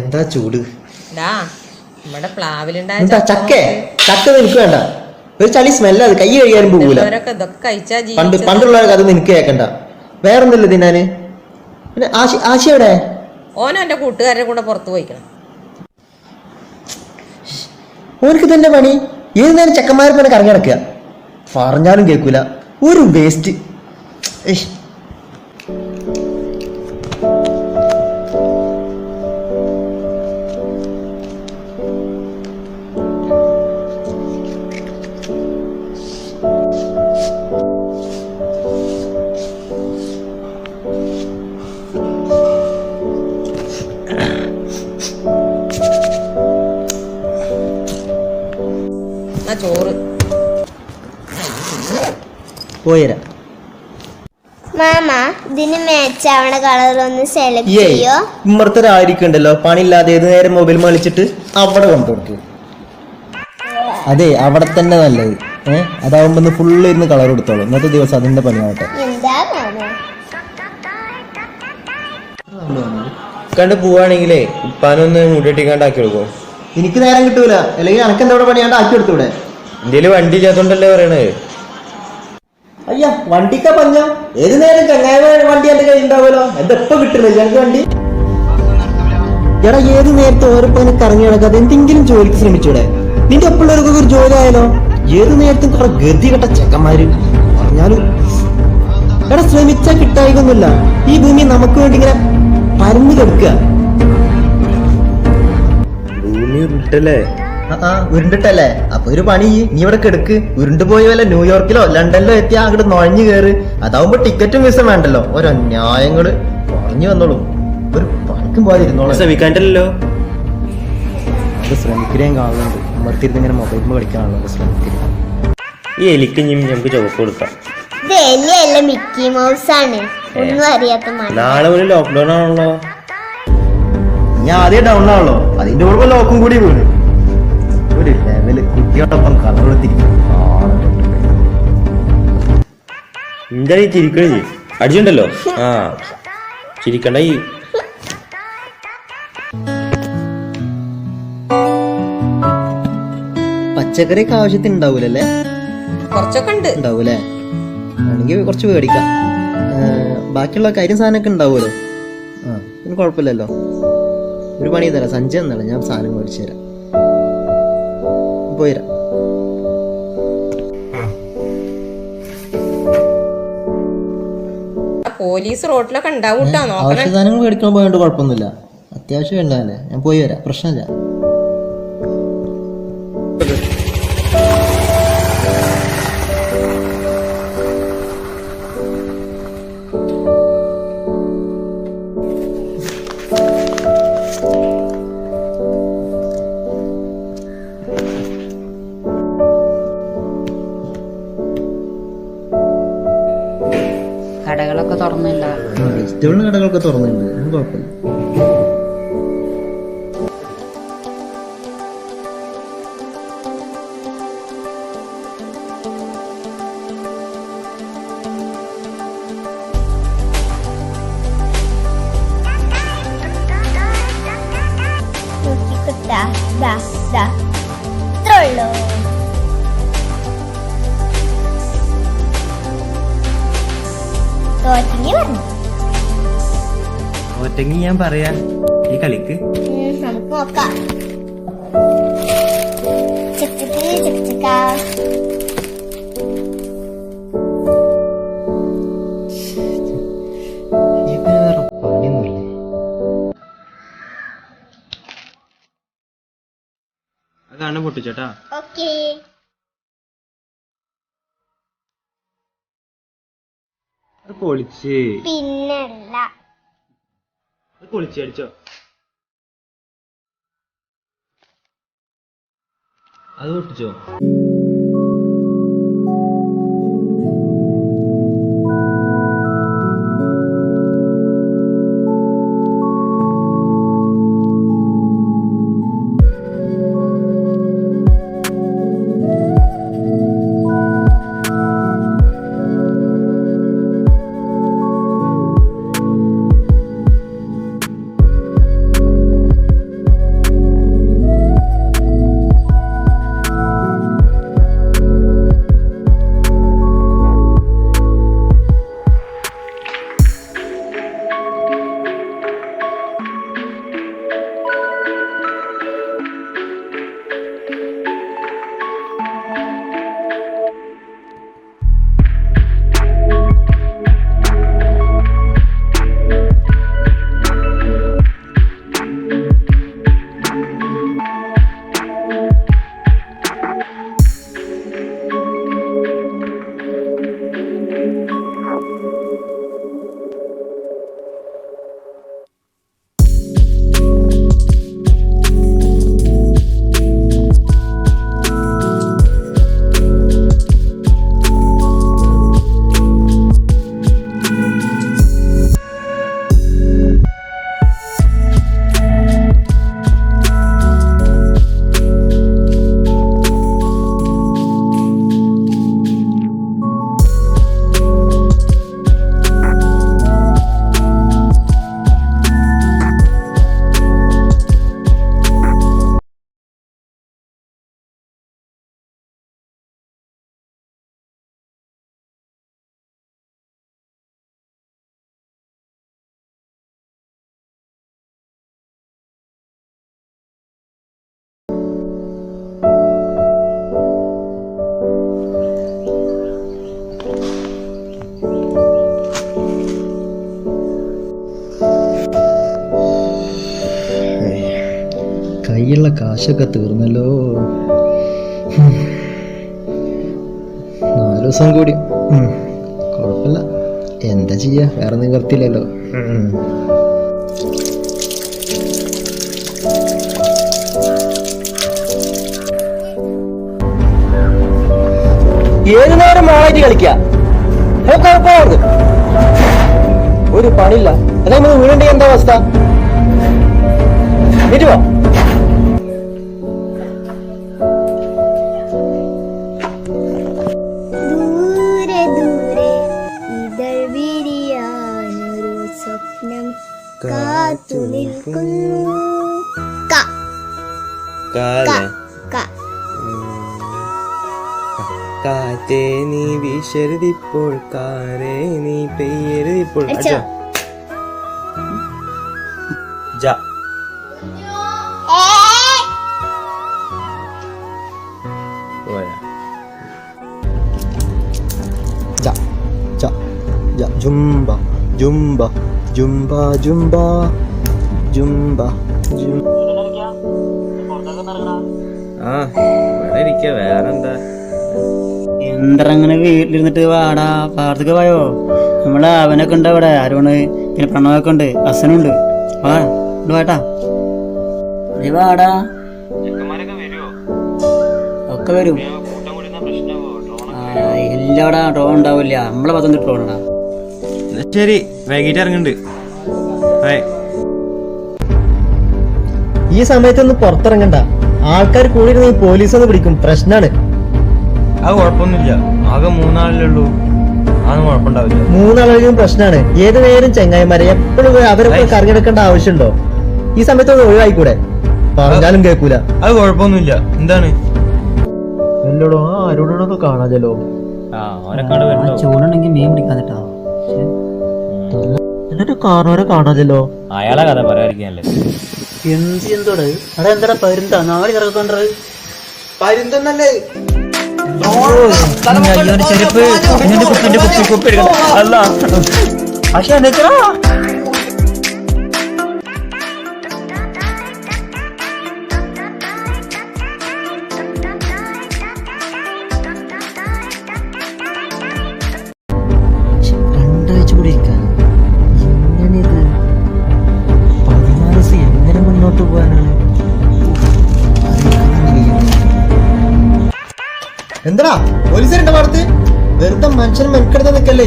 എന്താ ചൂട്? ഡാ നമ്മുടെ പ്ലാവിലുണ്ടായ എന്താ ചക്ക ചക്ക? നിനക്ക് വേണ്ട. ഒരു ചളി സ്മെല്ല അത്. കൈ കഴിയാനും പോകൂല പണ്ട് പണ്ടുള്ള പണ്ടുള്ളവർക്ക് അത് നിനക്ക് കേക്കണ്ട. വേറൊന്നുമില്ല തിന്നാന്. പിന്നെ ആശി ആശി എവിടെ? ഓനോ എന്റെ കൂട്ടുകാരുടെ കൂടെ പുറത്തു പോയിക്കണം. ഓനക്ക് തന്നെ പണി? ഏത് നേരം ചെക്കന്മാരെ പോലെ കറങ്ങി നടക്കുക? പറഞ്ഞാലും കേൾക്കൂല. ഒരു വേസ്റ്റ് മാമ ഇതിന് മാച്ച് ആവണ കളർ ഒന്ന് സെലക്ട് ചെയ്യോ? പണിയില്ലാതെ ഏത് നേരം മൊബൈൽ മേളിച്ചിട്ട് അവിടെ കൊണ്ടുകൊടുക്കും. അതെ അവിടെ തന്നെ നല്ലത്. ഏഹ് അതാവുമ്പോ ഫുള്ള് ഇരുന്ന് കളർ കൊടുത്തോളൂ. ഇന്നത്തെ ദിവസം അതിന്റെ പണിയാവട്ടെ. കണ്ട് പോവാണെങ്കിലേ ഉപ്പാനൊന്ന് മുടിട്ടിക്കാണ്ടാക്കി കൊടുക്കും. എനിക്ക് നേരം കിട്ടൂല. അല്ലെങ്കിൽ അനക്ക് എന്താ പണിയാണ്ട് ആക്കി കൊടുത്തൂടെ എന്തേലും വണ്ടി ഇല്ലാത്തോണ്ടല്ലേ പറയണത്? അയ്യ വണ്ടിക്ക പഞ്ഞ. ഏത് നേരം ചങ്ങായ വണ്ടി എന്റെ കയ്യിൽ ഉണ്ടാവുമല്ലോ? എന്താ ഇപ്പൊ കിട്ടുന്നില്ല ഞങ്ങൾക്ക് വണ്ടി? എടാ ഏത് നേരത്തെ ഓരോപ്പം കറങ്ങി നടക്കാതെ എന്തെങ്കിലും ജോലിക്ക് ശ്രമിച്ചൂടെ? നിന്റെ ഒപ്പമുള്ളവർക്കൊക്കെ ഒരു ജോലി ആയാലോ ഏത് നേരത്തും കുറെ ഗതി കെട്ട ചെക്കന്മാര് പറഞ്ഞാലും എടാ ശ്രമിച്ചാ കിട്ടായിക്കൊന്നുമില്ല ഈ ഭൂമി നമുക്ക് വേണ്ടി ഇങ്ങനെ പരന്നു കിടക്കുക. ഭൂമി വിട്ടല്ലേ? ആ, ഉരുണ്ടിട്ടല്ലേ? അപ്പൊ ഒരു പണി നീ ഇവിടെ കിടക്ക്. ഉരുണ്ട് പോയി വല്ല ന്യൂയോർക്കിലോ ലണ്ടനിലോ എത്തിയാ അങ്ങോട്ട് നുഴഞ്ഞു കയറ് അതാവുമ്പോ ടിക്കറ്റും വിസ വേണ്ടല്ലോ. ഓരോ ന്യായങ്ങൾ പറഞ്ഞു വന്നോളൂ. ഒരു പണിക്കും പോകാതിരുന്നോളൂ ശ്രമിക്കാണ്ടല്ലോ അത് ശ്രമിക്കുകയും കാണുന്നുണ്ട്. ഉമ്മർത്തിരുന്ന് ഇങ്ങനെ മൊബൈൽ കളിക്കാണല്ലോ ശ്രമിക്കുക ഈ എലിക്ക് ഇനി നമുക്ക് ചുവപ്പ് കൊടുക്കാം. മിക്കി മൗസ് ആണ് ഒന്നും അറിയാത്ത നാളെ മുതൽ ലോക്ക്ഡൌൺ ആണല്ലോ. ഞാൻ ആദ്യം ഡൗൺ ആണല്ലോ. അതിന്റെ കൂടെ ലോക്കും കൂടി വീണ്. ഒരു ലെവൽ കുട്ടിയോടൊപ്പം കളർ കൊടുത്തിരിക്കും എന്താ ഈ ചിരിക്കണേ അടിച്ചിട്ടുണ്ടല്ലോ? ആ. ചിരിക്കണ്ട ഈ. പച്ചക്കറിയൊക്കെ ആവശ്യത്തിന് ഉണ്ടാവൂലല്ലേ? കുറച്ചൊക്കെ ഉണ്ട്. ഉണ്ടാവൂലേ? ആണെങ്കിൽ കുറച്ച് മേടിക്കാം. ബാക്കിയുള്ള കാര്യം സാധനമൊക്കെ ഉണ്ടാവുമല്ലോ. ആ പിന്നെ കുഴപ്പമില്ലല്ലോ. ഒരു പണി തരാം. സഞ്ചയം എന്നല്ല ഞാൻ സാധനം മേടിച്ചു തരാം. പോയിരാം. പോലീസ് റോഡിലൊക്കെ ഉണ്ടാവും കേട്ടോ നോക്കണം. ആവശ്യ സാധനങ്ങൾ മേടിക്കാൻ പോയോണ്ട് കുഴപ്പമൊന്നുമില്ല. അത്യാവശ്യം ഉണ്ടാവില്ലേ? ഞാൻ പോയി വരാം. പ്രശ്നമില്ല. വെജിറ്റബിൾ കടകളൊക്കെ തുറന്നിട്ടുണ്ട്. കുഴപ്പമില്ല. ഞാൻ പറയാ ഈ കളിക്ക്. നമുക്ക് നോക്കാം അതാണ് പൊട്ടിച്ചേട്ടാ. ഓക്കേ പൊളിച്ച്. പിന്നല്ല. അത് പൊളിച്ചടിച്ചോ അത് പൊട്ടിച്ചോ? കയ്യിലുള്ള കാശൊക്കെ തീർന്നല്ലോ. നാല് ദിവസം കൂടി. കുഴപ്പമില്ല. എന്താ ചെയ്യാ? വേറെ നിവർത്തിയില്ലല്ലോ. ഏത് നേരം മോളായിട്ട് കളിക്കുക ഒരു പണില്ല അതെ നമ്മൾ വീടിന്റെ എന്താ അവസ്ഥ? വരുവോ ക ക കാറ്റേ നീ വീശരുതിപ്പോൾ കാരേ നീ പെയ്യരുതിപ്പോൾ അടിച്ചോ? ജ പോരാ ജ ജ ജ Zumba Zumba Zumba Zumba Zumba ജും ആ ഇവിടെ ഇരിക്ക വേറെന്താ? എന്തങ്ങനെ വീട്ടിലിരുന്നിട്ട് വാടാ? പാടത്തേക്ക് പോയോ? നമ്മളെ അവനൊക്കെ ഉണ്ട് അവിടെ ആരോണ്? പിന്നെ പ്രണവൊക്കെ ഉണ്ട് അസനുണ്ട് വാ വാട്ടാ. നീ വാടാ. ഒക്കെ വരും. ഇല്ലടാ ഡ്രോൺ ഉണ്ടാവില്ല. നമ്മളെ പത്തൊന്ന് ഡ്രോണാ എന്നാ ശരി വൈകിട്ട് ഇറങ്ങുന്നുണ്ട് ഈ സമയത്തൊന്ന് പുറത്തിറങ്ങണ്ട. ആൾക്കാർ കൂടിയിരുന്ന പോലീസ് ഒന്ന് പിടിക്കും പ്രശ്നാണ്. അത് കുഴപ്പമൊന്നുമില്ല. ആകെ മൂന്നാളല്ലേ ഉള്ളൂ. അതൊന്നും കുഴപ്പമുണ്ടാവില്ല പ്രശ്നാണ്. ഏത് നേരം ചെങ്ങായിമാരെ എപ്പോഴും അവരൊക്കെ കറിയെടുക്കേണ്ട ആവശ്യമുണ്ടോ? ഈ സമയത്ത് ഒന്ന് ഒഴിവായിക്കൂടെ? പറഞ്ഞാലും കേൾക്കൂല. അത് കുഴപ്പമൊന്നുമില്ല. എന്താണ്? എല്ലോടോ ആ അരുണനൊക്കെ കാണാതല്ലോ ചൂടുണ്ടെങ്കിൽ മീൻ പിടിക്കാന്നിട്ടാ. എന്നിട്ട് കാണുന്നവരെ കാണാതല്ലോ അയാളെ കഥ പറയാതിരിക്കാനല്ലേ. എന്ത് എന്തോട് അവിടെ എന്താ പരുന്താ? നാളെ ഇറക്കണ്ടത് പരുന്തന്നല്ലേ? ചെരുപ്പ്. അല്ല. പക്ഷെ എന്താ പോലീസുണ്ട് വാർത്ത വെറുതെ മനുഷ്യൻ മെനക്കെടുത്ത നിക്കല്ലേ?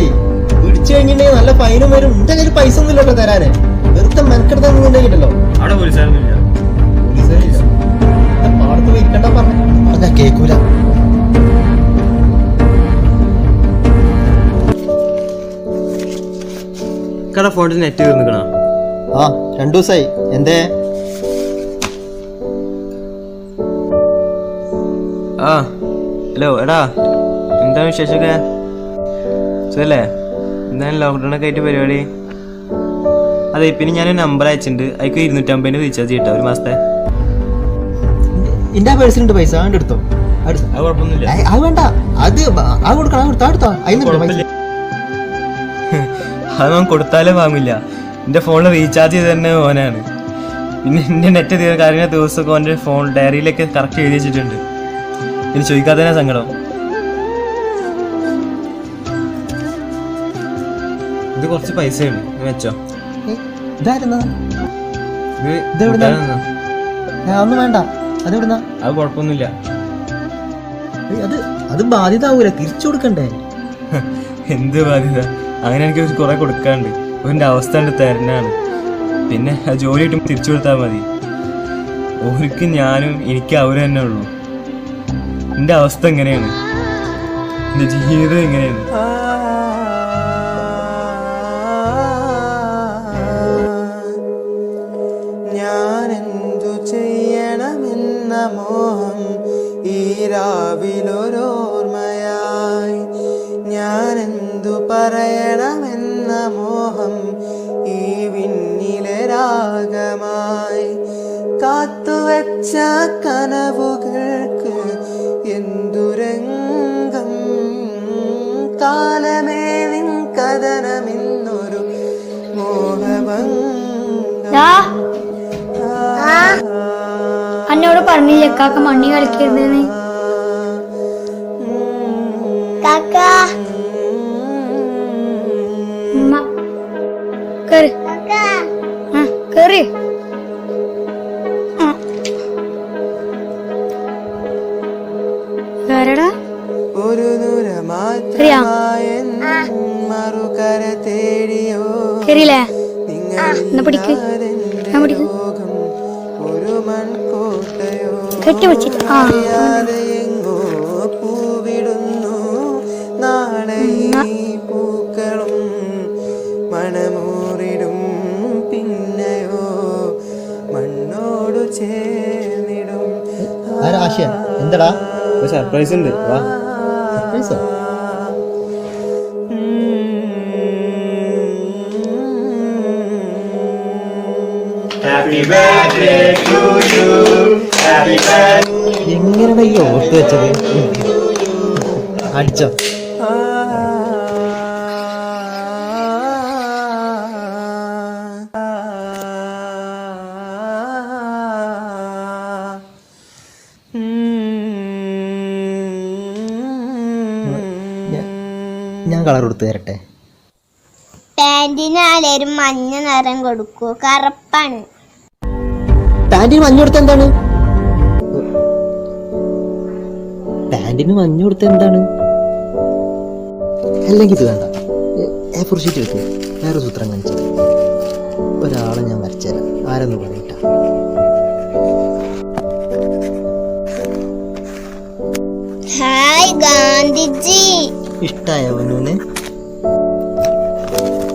പിടിച്ചു കഴിഞ്ഞിട്ടുണ്ടെങ്കിൽ നല്ല ഫൈനും വരും. എന്റെ കയ്യിൽ പൈസ ഒന്നും ഇല്ലല്ലോ തരാന്. വെറുതെ മെനക്കെടുത്ത നിന്നുണ്ടെങ്കിലോ അവിടെ പോലീസുകാരൊന്നുമില്ല. പാടത്ത് പോയിക്കണ്ട പറഞ്ഞു. പറഞ്ഞ കേക്കൂല. കട ഫോണിൽ നെറ്റ് തീർന്നിക്കണോ ആ രണ്ടു ദിവസമായി എന്തേ? ആ ഹലോ എടാ. എന്താ വിശേഷമൊക്കെ? സുഖല്ലേ? എന്താണ് ലോക്ക്ഡൗൺ ഒക്കെ ആയിട്ട് പരിപാടി? അതെ പിന്നെ ഞാൻ നമ്പർ അയച്ചിട്ടുണ്ട്. അതിക്ക് ഇരുന്നൂറ്റമ്പതിന് റീചാർജ് ചെയ്യട്ടോ ഒരു മാസത്തെ. എന്റെ പേഴ്സിലുണ്ട് പൈസ അങ്ങോട്ട് എടുത്തോ? അത് വേണ്ട. അത് കൊടുക്കണം കൊടുത്തോ അതിന് കൊടുത്താലേ അതൊന്നും കൊടുത്താലും വാങ്ങില്ല. എന്റെ ഫോണിൽ റീചാർജ് ചെയ്ത് തന്നെ ഓനാണ്. പിന്നെ എന്റെ നെറ്റ് തീർന്ന കാര്യങ്ങൾ ദിവസമൊക്കെ ഓന്റെ ഫോൺ ഡയറിയിലൊക്കെ കറക്റ്റ് എഴുതി വെച്ചിട്ടുണ്ട്. ഇനി ചോദിക്കാതെ തന്നെ സങ്കടം. ഇത് കുറച്ച് പൈസയാണ്. ഇത് വെച്ചോ. ഇതായിരുന്നാ ഒന്നും വേണ്ട. അത് ഇവിടുന്ന അത് കുഴപ്പമൊന്നുമില്ല. അത് അത് ബാധ്യത ആവൂല തിരിച്ചു കൊടുക്കണ്ടേ? എന്ത് ബാധ്യത? അങ്ങനെ എനിക്ക് കുറെ കൊടുക്കാണ്ട് എന്റെ അവസ്ഥ ഉണ്ട് തരണാണ് പിന്നെ ആ ജോലി കിട്ടുമ്പോൾ തിരിച്ചു കൊടുത്താൽ മതി. ഓർക്ക് ഞാനും എനിക്ക് അവർ തന്നെ ഉള്ളൂ. എന്റെ അവസ്ഥ എങ്ങനെയാണ്? എന്റെ ജീവിതം എങ്ങനെയാണ്? മോഹം ഈ രാവിലൊരോർമ്മയായി ഞാനെന്തു പറയണമെന്ന മോഹം ഈ വിണ്ണിലെ രാഗമായി. കാത്തുവച്ച കനവുകൾക്ക് എന്തുരംഗം കാലമേ നിൻ കഥനമിന്നൊരു പറഞ്ഞില്ലേ? കാക്ക മണ്ണി കളിക്കരുതെന്ന്. കാക്ക. ഉമ്മ കേറ്. ഒരു മറുകര തേടിയോ? കേറിയില്ലേ? എന്നാ പിടിക്ക്. നിങ്ങളില്ലാതെന്റെ ഞാൻ പിടിക്ക്. ഒരു മൺകോട്ടയോ കെട്ടി പിടിച്ചിട്ട് ആ പൂവിടുന്നു. നാളെ ഈ പൂക്കളും മണമൂറിടും. പിന്നെയോ മണ്ണോടു ചേർന്നിടും. എന്താടാ? ഒരു സർപ്രൈസ് ഉണ്ട്. വാ. സർപ്രൈസോ എങ്ങനെയാ ഈ ഓർത്ത് വെച്ചത്? അടിച്ചോ. ഞാൻ കളർ കൊടുത്തു തരട്ടെ. പാന്റിന് ആളേരും മഞ്ഞ നിറം കൊടുക്കൂ. കറുപ്പാണ്. പാന്റിന് മഞ്ഞ കൊടുത്ത എന്താണ്? പാന്റിന് മഞ്ഞ കൊടുത്ത എന്താണ്? അല്ലെങ്കിൽ ഇത് വേണ്ട. എ ഫോർ ഷീറ്റ് എടുക്ക് വേറെ സൂത്രം കാണിച്ചു ഒരാളെ ഞാൻ വരച്ചുതരാം ആരെന്ന് പറഞ്ഞിട്ടാ ഹായ് ഗാന്ധിജി. ഇഷ്ടായ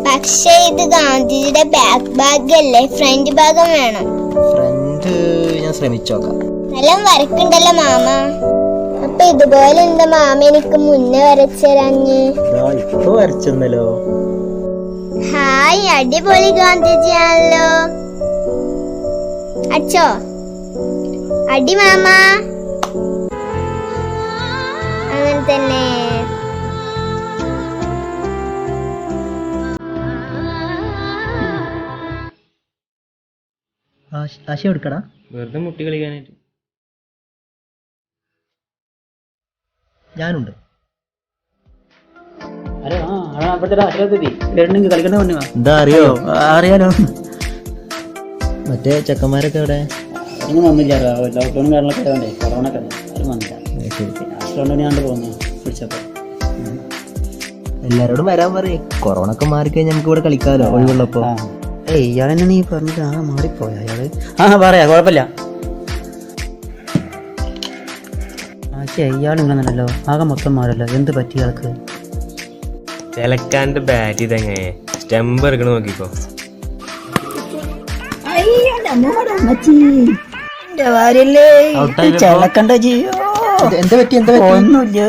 പക്ഷേ ഇത് ഗാന്ധിജിയുടെ ബാക്ക് ബാഗ് അല്ലേ? ഫ്രണ്ട് ഭാഗം വേണം. ശ്രമിച്ചോക്കാം. നല്ല വരക്കുണ്ടല്ലോ മാമ. അപ്പൊ ഇതുപോലെ എന്താ മാമ എനിക്ക് മുന്നേ വരച്ചരാഞ്ഞ് ഇപ്പൊ വരച്ചെന്നല്ലോ. ഹായ് അടിപൊളി ഗാന്ധിജിയാണല്ലോ അച്ഛോ അടി മാമ. അങ്ങനെ തന്നെ. ആശ എടുക്കടാ വെറുതെ മുട്ടി കളിക്കാനായിട്ട്. ഞാനുണ്ട്. അവിടെ എന്താ അറിയോ? അറിയാലോ. മറ്റേ ചെക്കന്മാരൊക്കെ ഇവിടെ ഒന്നും വന്നില്ല ലോക്ക്ഡൗൺ കാര്യങ്ങളൊക്കെ ആയതുകൊണ്ടേ കൊറോണ ഒക്കെ ആരും വന്നില്ല. ഞാൻ പിടിച്ചപ്പോൾ എല്ലാരോടും വരാൻ പറയും. കൊറോണ ഒക്കെ മാറിക്കഴിഞ്ഞാൽ നമുക്ക് ഇവിടെ കളിക്കാമല്ലോ ഒഴിവുള്ളപ്പോ. ഏയ് ഇയാളെന്നെ നീ പറഞ്ഞിട്ട് ആ മാറിപ്പോയ അയാൾ? ആ പറയാ കുഴപ്പമില്ല. ആശയ ഇയാൾ ഇങ്ങനല്ലോ ആകെ മൊത്തം മാറല്ലോ എന്ത് പറ്റി ഇയാൾക്ക്? ചെലക്കാന്റെ ബാറ്റ് ഇതെങ്ങനെ? സ്റ്റെമ്പ് എടുക്കണ നോക്കിക്കോ. ചിലക്കണ്ട ചെയ്യോ എന്താ പറ്റി എന്താ പറ്റി? ഒന്നുമില്ല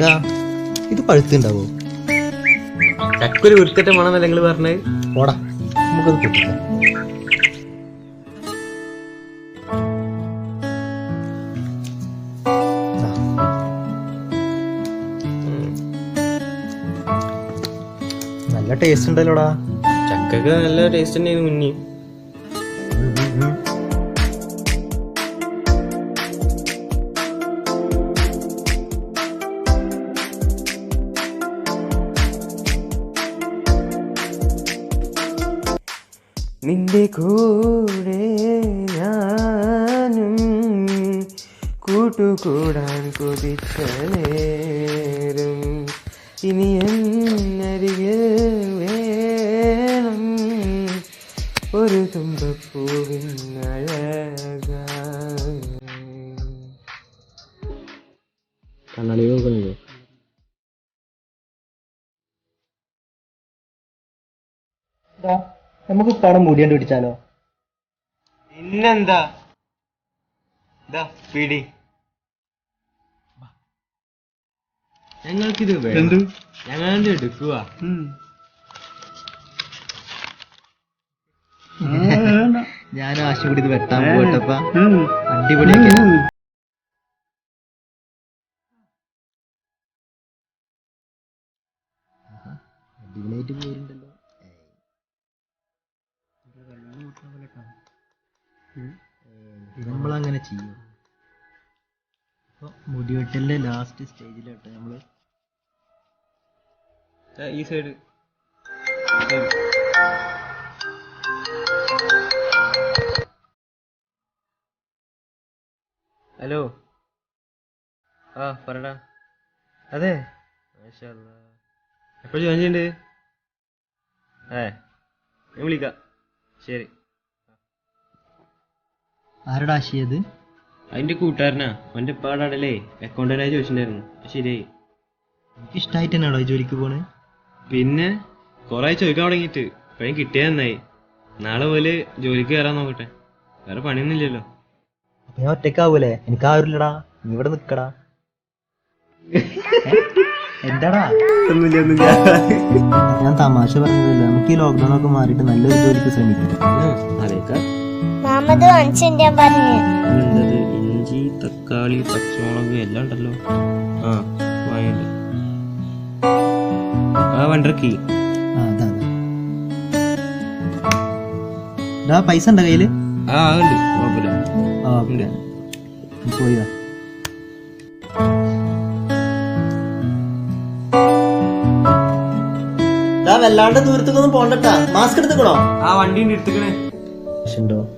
ഇതാ, ഇത് പഴുത്തുണ്ടാവോ? ചക്കൊരു വൃത്തിട്ട വേണമെന്നല്ല നിങ്ങൾ പറഞ്ഞത്? ഓടാ നമുക്കത് കിട്ടില്ല നല്ല ടേസ്റ്റ് ഉണ്ടല്ലോടാ. ചക്കൊക്കെ നല്ല ടേസ്റ്റ് തന്നെയാണ് മുന്നേ കൂട്ടുകൂടാൻ കൊതിച്ച നേരം ഇനി എന്നരികിൽ വേണം. ഒരു തുമ്പപ്പൂവിൻ അഴക കണ്ണാടി നമുക്ക് പണം മുടിയാണ്ട് പിടിച്ചാലോ പിന്നെന്താ? ദാ പിടി. ഞങ്ങൾക്കിത് വേണ്ട ഞങ്ങൾ എടുക്കുക ഞാനും കൂടി വെട്ടാൻ പോകട്ടപ്പ. അടിപൊളിയൊക്കെ. അടിപൊളിയായിട്ട് പോരുണ്ടല്ലോ നമ്മളങ്ങനെ ചെയ്യും. അപ്പോൾ മുടിവെട്ടലിന്റെ ലാസ്റ്റ് സ്റ്റേജിലോട്ട് നമ്മൾ ഈ സൈഡ് ഹലോ. ആ പറടാ. അതെ. എപ്പോഴും ജോയിൻ ചെയ്യണ്ട്? ഏ ഞാൻ വിളിക്കാം. ശരി. ആരടാ ആശയത് അതിന്റെ കൂട്ടുകാരനാ. അവന്റെ പാടാടല്ലേ അക്കൗണ്ടന്റായി ചോദിച്ചിട്ടുണ്ടായിരുന്നു. ശരിയായി. എനിക്ക് ഇഷ്ടമായിട്ട് തന്നെയാണോ ജോലിക്ക് പോണേ? പിന്നെ കുറെ ചോദിക്കാൻ തുടങ്ങിയിട്ട്. ഇപ്പഴും കിട്ടിയ നന്നായി. നാളെ പോലെ ജോലിക്ക് കയറാൻ നോക്കട്ടെ. വേറെ പണിയൊന്നുമില്ലല്ലോ. അപ്പൊ ഞാൻ ഒറ്റക്കാവൂലേ എനിക്ക് ആരുമില്ലടാ. നീ ഇവിടെ നിക്കടാ. എന്താടാ? ഞാൻ തമാശ പറഞ്ഞില്ല നമുക്ക് ഈ ലോക്ക്ഡൌൺ ഒക്കെ മാറിയിട്ട് നല്ലൊരു ജോലിക്ക് ശ്രമിക്കാം. മാമത് വാങ്ങിച്ചു ഞാൻ പറഞ്ഞു. ഇഞ്ചി തക്കാളി പച്ചമുളക് എല്ലാം ഉണ്ടല്ലോ. ആ വാങ്ങിണ്ട് ആ വണ്ടർക്കി. പൈസ ഉണ്ടോ കയ്യിൽ? ആ ഉണ്ട്. കുഴപ്പമില്ല. ആ ഓക്കെ പോയി വാ. ഡാ വല്ലാണ്ട് ദൂരത്തേക്കൊന്നും പോണ്ടട്ടാ മാസ്ക് എടുത്തുക്കണോ? ആ വണ്ടി എടുത്തുക്കണേ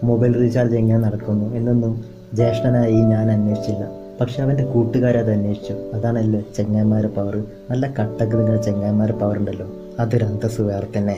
മൊബൈൽ റീചാർജ് എങ്ങനെ നടക്കുന്നു? എന്നൊന്നും ജ്യേഷ്ഠനായി ഞാൻ അന്വേഷിച്ചില്ല. പക്ഷെ അവന്റെ കൂട്ടുകാരത് അന്വേഷിച്ചു. അതാണല്ലോ ചെങ്ങന്മാരെ പവർ നല്ല കട്ടക്ക് നിങ്ങളുടെ ചെങ്ങന്മാരെ പവർ ഉണ്ടല്ലോ. അതൊരു വേറെ തന്നെ.